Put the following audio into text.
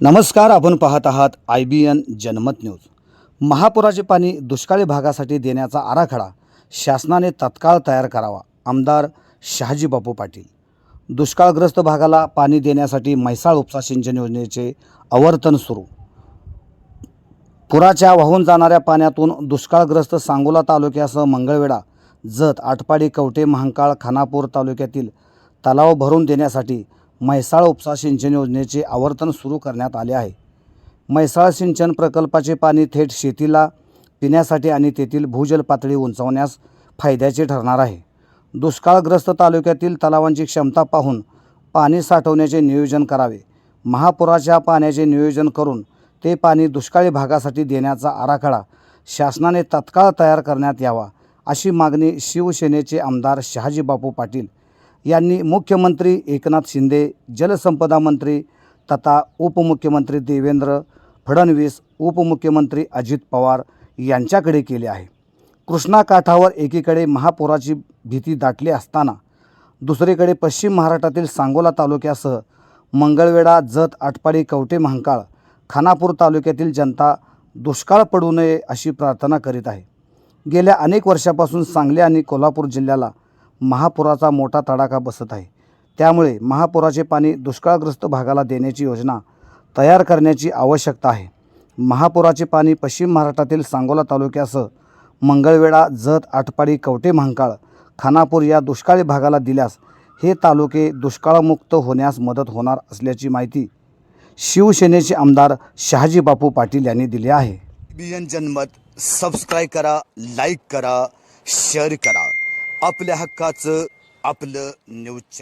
नमस्कार आपण पाहत आहात I B N Janmat news. महापुराचे पाणी दुष्काळी भागासाठी देण्याचा आराखडा शासनाने तत्काळ तयार करावा आमदार शहाजी बापू पाटील. दुष्काळग्रस्त भागाला पाणी देण्यासाठी म्हैसाळ उपसा सिंचन योजनेचे आवर्तन सुरू. पुराच्या वाहून जाणाऱ्या पाण्यातून दुष्काळग्रस्त सांगोला तालुक्यासह मंगळवेढा जत आटपाडी कवटे महांकाळ खानापूर तालुक्यातील तलाव भरून देण्यासाठी म्हैसाळ उपसा सिंचन योजनेचे आवर्तन सुरू करण्यात आले आहे. म्हैसाळ सिंचन प्रकल्पाचे पाणी थेट शेतीला पिण्यासाठी आणि तेथील भूजल पातळी उंचावण्यास फायद्याचे ठरणार आहे. दुष्काळग्रस्त तालुक्यातील तलावांची क्षमता पाहून पाणी साठवण्याचे नियोजन करावे. महापुराच्या पाण्याचे नियोजन करून ते पाणी दुष्काळी भागासाठी देण्याचा आराखडा शासनाने तत्काळ तयार करण्यात यावा अशी मागणी शिवसेनेचे आमदार शहाजीबापू पाटील यांनी मुख्यमंत्री एकनाथ शिंदे जलसंपदा मंत्री तथा उपमुख्यमंत्री देवेंद्र फडणवीस उपमुख्यमंत्री अजित पवार यांच्याकडे केले आहे. कृष्णा काठावर एकीकडे महापुराची भीती दाटली असताना दुसरीकडे पश्चिम महाराष्ट्रातील सांगोला तालुक्यासह मंगळवेढा जत आटपाडी कवटे महांकाळ खानापूर तालुक्यातील जनता दुष्काळ पडू नये अशी प्रार्थना करीत आहे. गेल्या अनेक वर्षापासून सांगली आणि कोल्हापूर जिल्ह्याला महापुराचा मोठा तडाखा बसत आहे. त्यामुळे महापुराचे पाणी दुष्काळग्रस्त भागाला देण्याची योजना तयार करण्याची आवश्यकता आहे. महापुराचे पाणी पश्चिम महाराष्ट्रातील सांगोला तालुक्यासह मंगळवेढा जत आटपाडी कवटे महांकाळ खानापूर या दुष्काळी भागाला दिल्यास हे तालुके दुष्काळमुक्त होण्यास मदत होणार असल्याची माहिती शिवसेनेचे आमदार शहाजी बापू पाटील यांनी दिली आहे. बी एन जनमत सबस्क्राईब करा लाईक करा शेअर करा. आपल्या हक्काचं आपलं न्यूज